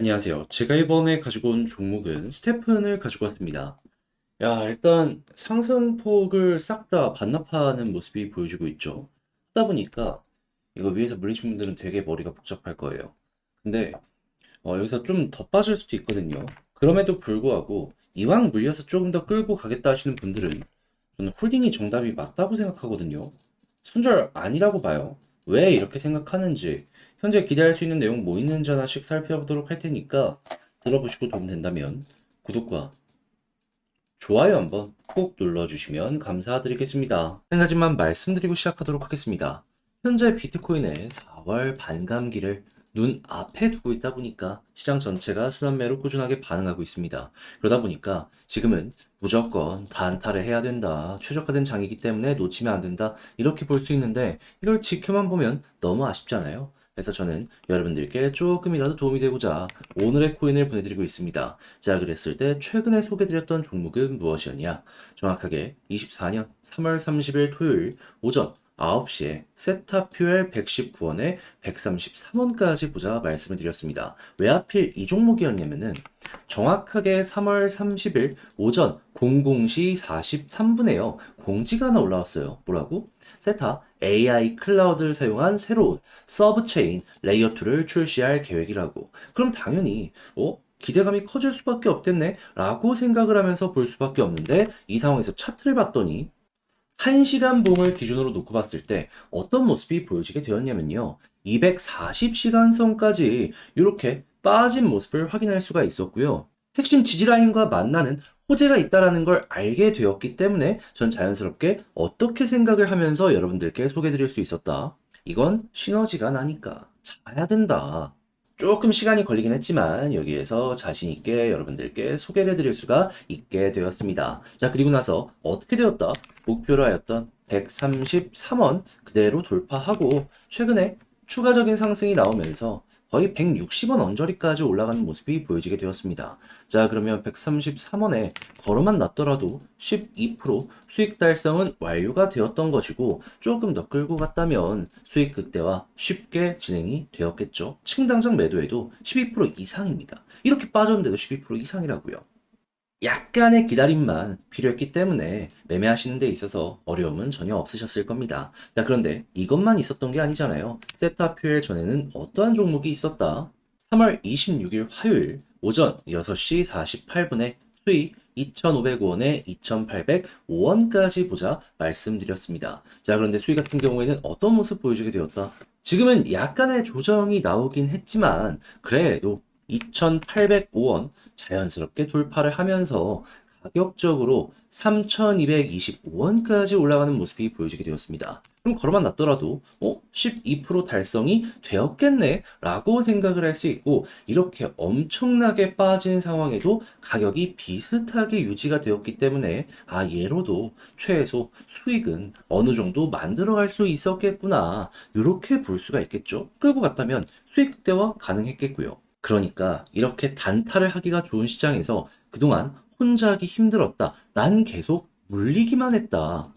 안녕하세요. 제가 이번에 가지고 온 종목은 스테픈을 가지고 왔습니다. 야, 일단 상승폭을 싹 다 반납하는 모습이 보여지고 있죠. 하다 보니까 이거 위에서 물리신 분들은 되게 머리가 복잡할 거예요. 근데 어, 여기서 좀 더 빠질 수도 있거든요. 그럼에도 불구하고 이왕 물려서 조금 더 끌고 가겠다 하시는 분들은 저는 홀딩이 정답이 맞다고 생각하거든요. 손절 아니라고 봐요. 왜 이렇게 생각하는지 현재 기대할 수 있는 내용 뭐 있는지 하나씩 살펴보도록 할 테니까 들어보시고 도움 된다면 구독과 좋아요 한번 꼭 눌러주시면 감사드리겠습니다. 한 가지만 말씀드리고 시작하도록 하겠습니다. 현재 비트코인의 4월 반감기를 눈앞에 두고 있다 보니까 시장 전체가 순환매로 꾸준하게 반응하고 있습니다. 그러다 보니까 지금은 무조건 단타를 해야 된다. 최적화된 장이기 때문에 놓치면 안 된다. 이렇게 볼 수 있는데 이걸 지켜만 보면 너무 아쉽잖아요. 그래서 저는 여러분들께 조금이라도 도움이 되고자 오늘의 코인을 보내드리고 있습니다. 자, 그랬을 때 최근에 소개드렸던 종목은 무엇이었냐? 정확하게 24년 3월 30일 토요일 오전 9시에 세타퓨엘 119원에 133원까지 보자 말씀을 드렸습니다. 왜 하필 이 종목이었냐면은 정확하게 3월 30일 오전 00시 43분에요. 공지가 하나 올라왔어요. 뭐라고? 세타 AI 클라우드를 사용한 새로운 서브 체인 레이어 2를 출시할 계획이라고. 그럼 당연히 어? 기대감이 커질 수밖에 없겠네 라고 생각을 하면서 볼 수밖에 없는데 이 상황에서 차트를 봤더니 1시간 봉을 기준으로 놓고 봤을 때 어떤 모습이 보여지게 되었냐면요. 240시간선까지 이렇게 빠진 모습을 확인할 수가 있었고요. 핵심 지지라인과 만나는 호재가 있다라는 걸 알게 되었기 때문에 전 자연스럽게 어떻게 생각을 하면서 여러분들께 소개드릴 수 있었다. 이건 시너지가 나니까 자야 된다. 조금 시간이 걸리긴 했지만 여기에서 자신 있게 여러분들께 소개를 해드릴 수가 있게 되었습니다. 자, 그리고 나서 어떻게 되었다? 목표로 하였던 133원 그대로 돌파하고 최근에 추가적인 상승이 나오면서 거의 160원 언저리까지 올라가는 모습이 보여지게 되었습니다. 자, 그러면 133원에 걸어만 놨더라도 12% 수익 달성은 완료가 되었던 것이고 조금 더 끌고 갔다면 수익 극대화 쉽게 진행이 되었겠죠. 층당장 매도에도 12% 이상입니다. 이렇게 빠졌는데도 12% 이상이라고요. 약간의 기다림만 필요했기 때문에 매매하시는 데 있어서 어려움은 전혀 없으셨을 겁니다. 자, 그런데 이것만 있었던 게 아니잖아요. 세타표엘 전에는 어떠한 종목이 있었다? 3월 26일 화요일 오전 6시 48분에 수익 2,500원에 2,805원까지 보자 말씀드렸습니다. 자, 그런데 수익 같은 경우에는 어떤 모습 보여주게 되었다? 지금은 약간의 조정이 나오긴 했지만 그래도 2,805원 자연스럽게 돌파를 하면서 가격적으로 3,225원까지 올라가는 모습이 보여지게 되었습니다. 그럼 걸어만 놨더라도 어? 12% 달성이 되었겠네 라고 생각을 할 수 있고 이렇게 엄청나게 빠진 상황에도 가격이 비슷하게 유지가 되었기 때문에 아 얘로도 최소 수익은 어느 정도 만들어 갈 수 있었겠구나 이렇게 볼 수가 있겠죠. 끌고 갔다면 수익 극대화 가능했겠고요. 그러니까 이렇게 단타를 하기가 좋은 시장에서 그동안 혼자 하기 힘들었다. 난 계속 물리기만 했다.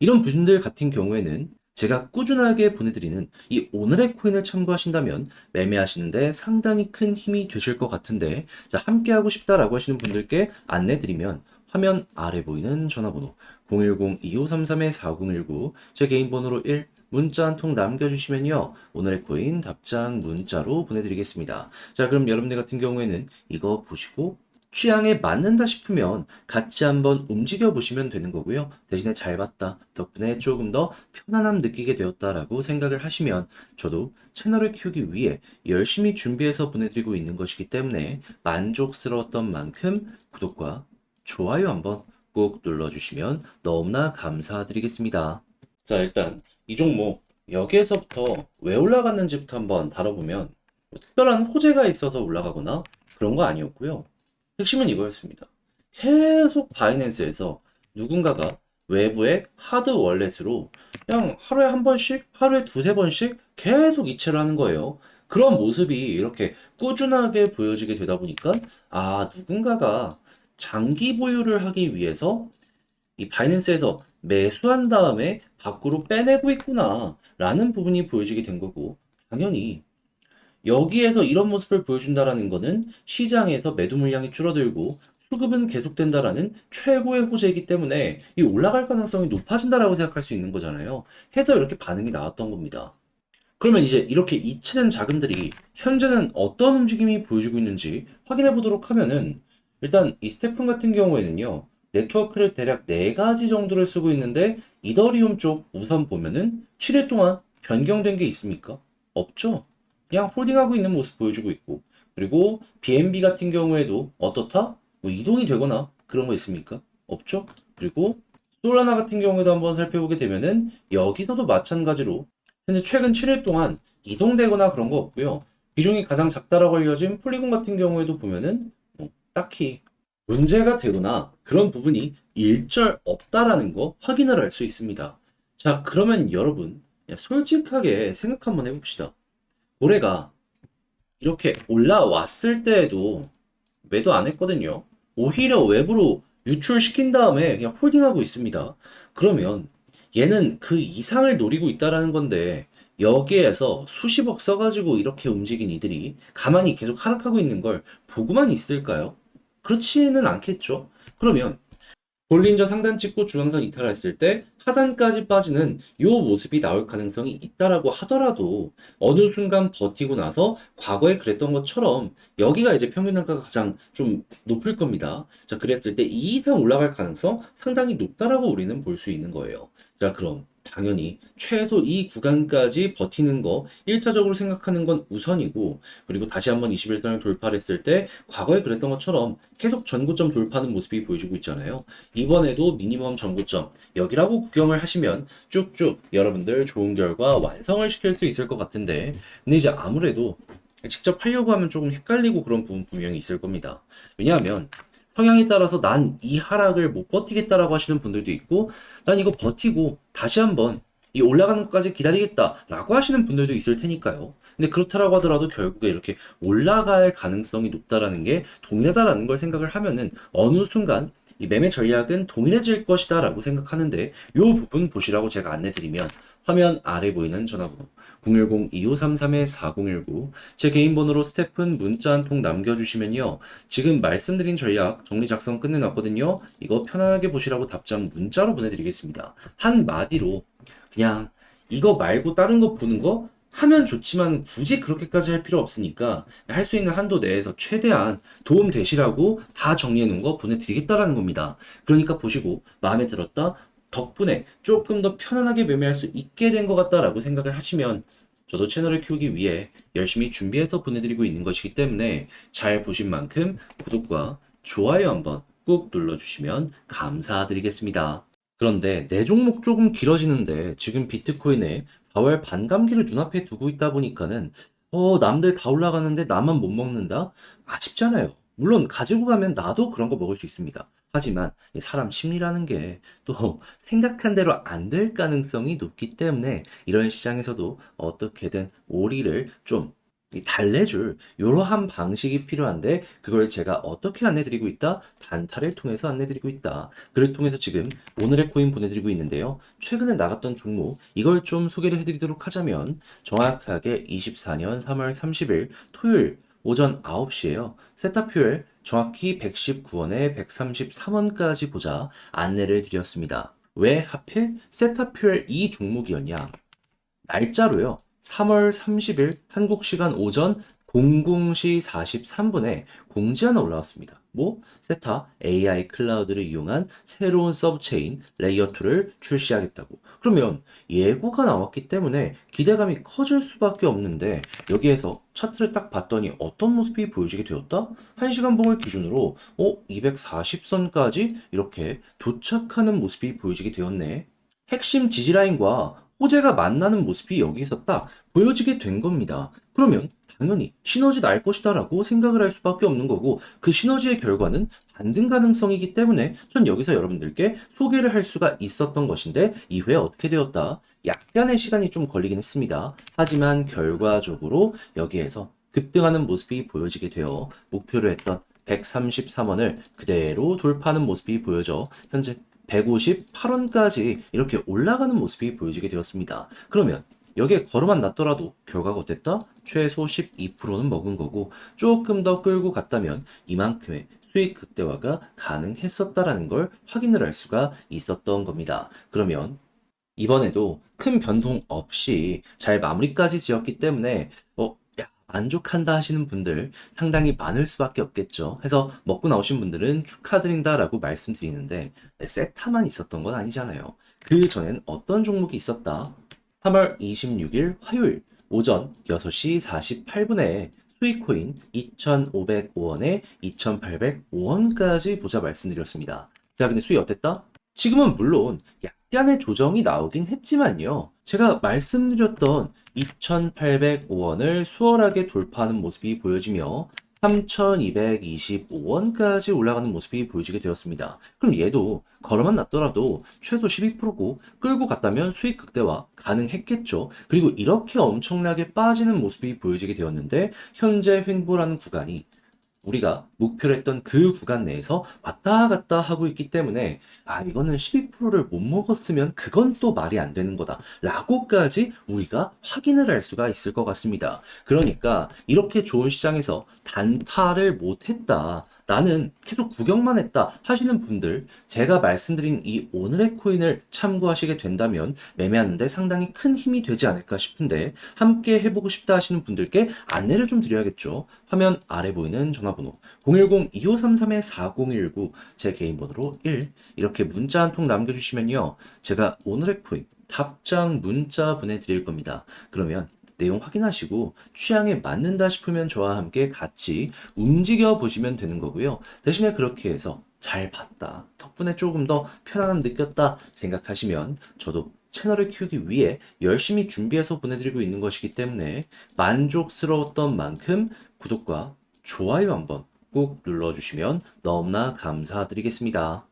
이런 분들 같은 경우에는 제가 꾸준하게 보내드리는 이 오늘의 코인을 참고하신다면 매매하시는데 상당히 큰 힘이 되실 것 같은데 자 함께 하고 싶다라고 하시는 분들께 안내드리면 화면 아래 보이는 전화번호 010-2533-4019 제 개인 번호로 1 문자 한 통 남겨주시면요. 오늘의 코인 답장 문자로 보내드리겠습니다. 자, 그럼 여러분들 같은 경우에는 이거 보시고 취향에 맞는다 싶으면 같이 한번 움직여 보시면 되는 거고요. 대신에 잘 봤다. 덕분에 조금 더 편안함 느끼게 되었다라고 생각을 하시면 저도 채널을 키우기 위해 열심히 준비해서 보내드리고 있는 것이기 때문에 만족스러웠던 만큼 구독과 좋아요 한번 꼭 눌러주시면 너무나 감사드리겠습니다. 자, 일단 이 종목 여기에서부터 왜 올라갔는지부터 한번 다뤄보면 뭐 특별한 호재가 있어서 올라가거나 그런 거 아니었고요. 핵심은 이거였습니다. 계속 바이낸스에서 누군가가 외부의 하드 월렛으로 그냥 하루에 한 번씩, 하루에 두세 번씩 계속 이체를 하는 거예요. 그런 모습이 이렇게 꾸준하게 보여지게 되다 보니까 아, 누군가가 장기 보유를 하기 위해서 이 바이낸스에서 매수한 다음에 밖으로 빼내고 있구나 라는 부분이 보여지게 된 거고 당연히 여기에서 이런 모습을 보여준다라는 거는 시장에서 매도 물량이 줄어들고 수급은 계속된다라는 최고의 호재이기 때문에 이 올라갈 가능성이 높아진다라고 생각할 수 있는 거잖아요. 해서 이렇게 반응이 나왔던 겁니다. 그러면 이제 이렇게 이치된 자금들이 현재는 어떤 움직임이 보여주고 있는지 확인해 보도록 하면은 일단 이 스테픈 같은 경우에는요. 네트워크를 대략 4가지 정도를 쓰고 있는데 이더리움 쪽 우선 보면은 7일 동안 변경된 게 있습니까? 없죠. 그냥 홀딩하고 있는 모습 보여주고 있고 그리고 BNB 같은 경우에도 어떻다? 뭐 이동이 되거나 그런 거 있습니까? 없죠. 그리고 솔라나 같은 경우에도 한번 살펴보게 되면은 여기서도 마찬가지로 현재 최근 7일 동안 이동되거나 그런 거 없고요. 비중이 가장 작다라고 알려진 폴리곤 같은 경우에도 보면은 뭐 딱히 문제가 되거나 그런 부분이 일절 없다라는 거 확인을 할 수 있습니다. 자, 그러면 여러분 솔직하게 생각 한번 해봅시다. 올해가 이렇게 올라왔을 때에도 매도 안 했거든요. 오히려 외부로 유출시킨 다음에 그냥 홀딩하고 있습니다. 그러면 얘는 그 이상을 노리고 있다라는 건데 여기에서 수십억 써가지고 이렇게 움직인 이들이 가만히 계속 하락하고 있는 걸 보고만 있을까요? 그렇지는 않겠죠. 그러면 볼린저 상단 찍고 중앙선 이탈했을 때 하단까지 빠지는 이 모습이 나올 가능성이 있다라고 하더라도 어느 순간 버티고 나서 과거에 그랬던 것처럼 여기가 이제 평균 단가가 가장 좀 높을 겁니다. 자, 그랬을 때이 이상 올라갈 가능성 상당히 높다라고 우리는 볼 수 있는 거예요. 자, 그럼 당연히 최소 이 구간까지 버티는 거 1차적으로 생각하는 건 우선이고 그리고 다시 한번 21선을 돌파했을 때 과거에 그랬던 것처럼 계속 전고점 돌파하는 모습이 보여주고 있잖아요. 이번에도 미니멈 전고점 여기라고 구경을 하시면 쭉쭉 여러분들 좋은 결과 완성을 시킬 수 있을 것 같은데 근데 이제 아무래도 직접 하려고 하면 조금 헷갈리고 그런 부분 분명히 있을 겁니다. 왜냐하면 성향에 따라서 난 이 하락을 못 버티겠다라고 하시는 분들도 있고, 난 이거 버티고 다시 한번 이 올라가는 것까지 기다리겠다라고 하시는 분들도 있을 테니까요. 근데 그렇다라고 하더라도 결국에 이렇게 올라갈 가능성이 높다라는 게 동일하다라는 걸 생각을 하면은 어느 순간 이 매매 전략은 동일해질 것이다라고 생각하는데 이 부분 보시라고 제가 안내 드리면 화면 아래 보이는 전화번호 010-2533-4019 제 개인 번호로 스태픈 문자 한 통 남겨주시면요. 지금 말씀드린 전략 정리 작성 끝내놨거든요. 이거 편안하게 보시라고 답장 문자로 보내드리겠습니다. 한마디로 그냥 이거 말고 다른 거 보는 거 하면 좋지만 굳이 그렇게까지 할 필요 없으니까 할 수 있는 한도 내에서 최대한 도움 되시라고 다 정리해 놓은 거 보내드리겠다라는 겁니다. 그러니까 보시고 마음에 들었다 덕분에 조금 더 편안하게 매매할 수 있게 된 것 같다라고 생각을 하시면 저도 채널을 키우기 위해 열심히 준비해서 보내드리고 있는 것이기 때문에 잘 보신 만큼 구독과 좋아요 한번 꼭 눌러주시면 감사드리겠습니다. 그런데 내 종목 조금 길어지는데 지금 비트코인에 4월 반감기를 눈앞에 두고 있다 보니까는 어, 남들 다 올라가는데 나만 못 먹는다? 아쉽잖아요. 물론 가지고 가면 나도 그런 거 먹을 수 있습니다. 하지만 이 사람 심리라는 게 또 생각한 대로 안 될 가능성이 높기 때문에 이런 시장에서도 어떻게든 오리를 좀이 달래줄 이러한 방식이 필요한데 그걸 제가 어떻게 안내드리고 있다? 단타를 통해서 안내드리고 있다. 그를 통해서 지금 오늘의 코인 보내드리고 있는데요. 최근에 나갔던 종목 이걸 좀 소개를 해드리도록 하자면 정확하게 24년 3월 30일 토요일 오전 9시에요. 세타퓨엘 정확히 119원에 133원까지 보자 안내를 드렸습니다. 왜 하필 세타퓨엘 이 종목이었냐? 날짜로요. 3월 30일 한국 시간 오전 00시 43분에 공지 하나 올라왔습니다. 뭐? 세타 AI 클라우드를 이용한 새로운 서브체인 레이어 2를 출시하겠다고. 그러면 예고가 나왔기 때문에 기대감이 커질 수밖에 없는데 여기에서 차트를 딱 봤더니 어떤 모습이 보여지게 되었다? 1시간 봉을 기준으로 어? 240선까지 이렇게 도착하는 모습이 보여지게 되었네. 핵심 지지라인과 호재가 만나는 모습이 여기서 딱 보여지게 된 겁니다. 그러면 당연히 시너지 날 것이다 라고 생각을 할 수밖에 없는 거고 그 시너지의 결과는 반등 가능성이기 때문에 전 여기서 여러분들께 소개를 할 수가 있었던 것인데 이후에 어떻게 되었다? 약간의 시간이 좀 걸리긴 했습니다. 하지만 결과적으로 여기에서 급등하는 모습이 보여지게 되어 목표로 했던 133원을 그대로 돌파하는 모습이 보여져 현재 158원까지 이렇게 올라가는 모습이 보여지게 되었습니다. 그러면 여기에 걸음만 났더라도 결과가 어땠다? 최소 12%는 먹은 거고 조금 더 끌고 갔다면 이만큼의 수익 극대화가 가능했었다라는 걸 확인을 할 수가 있었던 겁니다. 그러면 이번에도 큰 변동 없이 잘 마무리까지 지었기 때문에 어, 야, 만족한다 하시는 분들 상당히 많을 수밖에 없겠죠. 해서 먹고 나오신 분들은 축하드린다라고 말씀드리는데 네, 세타만 있었던 건 아니잖아요. 그 전엔 어떤 종목이 있었다? 3월 26일 화요일 오전 6시 48분에 수익코인 2,505원에 2,805원까지 보자 말씀드렸습니다. 자, 근데 수익 어땠다? 지금은 물론 약 간의 조정이 나오긴 했지만요. 제가 말씀드렸던 2,805원을 수월하게 돌파하는 모습이 보여지며 3,225원까지 올라가는 모습이 보여지게 되었습니다. 그럼 얘도 걸어만 났더라도 최소 12%고 끌고 갔다면 수익 극대화 가능했겠죠. 그리고 이렇게 엄청나게 빠지는 모습이 보여지게 되었는데 현재 횡보라는 구간이 우리가 목표로 했던 그 구간 내에서 왔다 갔다 하고 있기 때문에 아 이거는 12%를 못 먹었으면 그건 또 말이 안 되는 거다 라고까지 우리가 확인을 할 수가 있을 것 같습니다. 그러니까 이렇게 좋은 시장에서 단타를 못 했다. 나는 계속 구경만 했다 하시는 분들 제가 말씀드린 이 오늘의 코인을 참고하시게 된다면 매매하는데 상당히 큰 힘이 되지 않을까 싶은데 함께 해보고 싶다 하시는 분들께 안내를 좀 드려야겠죠. 화면 아래 보이는 전화번호 010-2533-4019 제 개인 번호로 1 이렇게 문자 한 통 남겨주시면요. 제가 오늘의 코인 답장 문자 보내드릴 겁니다. 그러면 내용 확인하시고 취향에 맞는다 싶으면 저와 함께 같이 움직여 보시면 되는 거고요. 대신에 그렇게 해서 잘 봤다. 덕분에 조금 더 편안함 느꼈다 생각하시면 저도 채널을 키우기 위해 열심히 준비해서 보내드리고 있는 것이기 때문에 만족스러웠던 만큼 구독과 좋아요 한번 꼭 눌러주시면 너무나 감사드리겠습니다.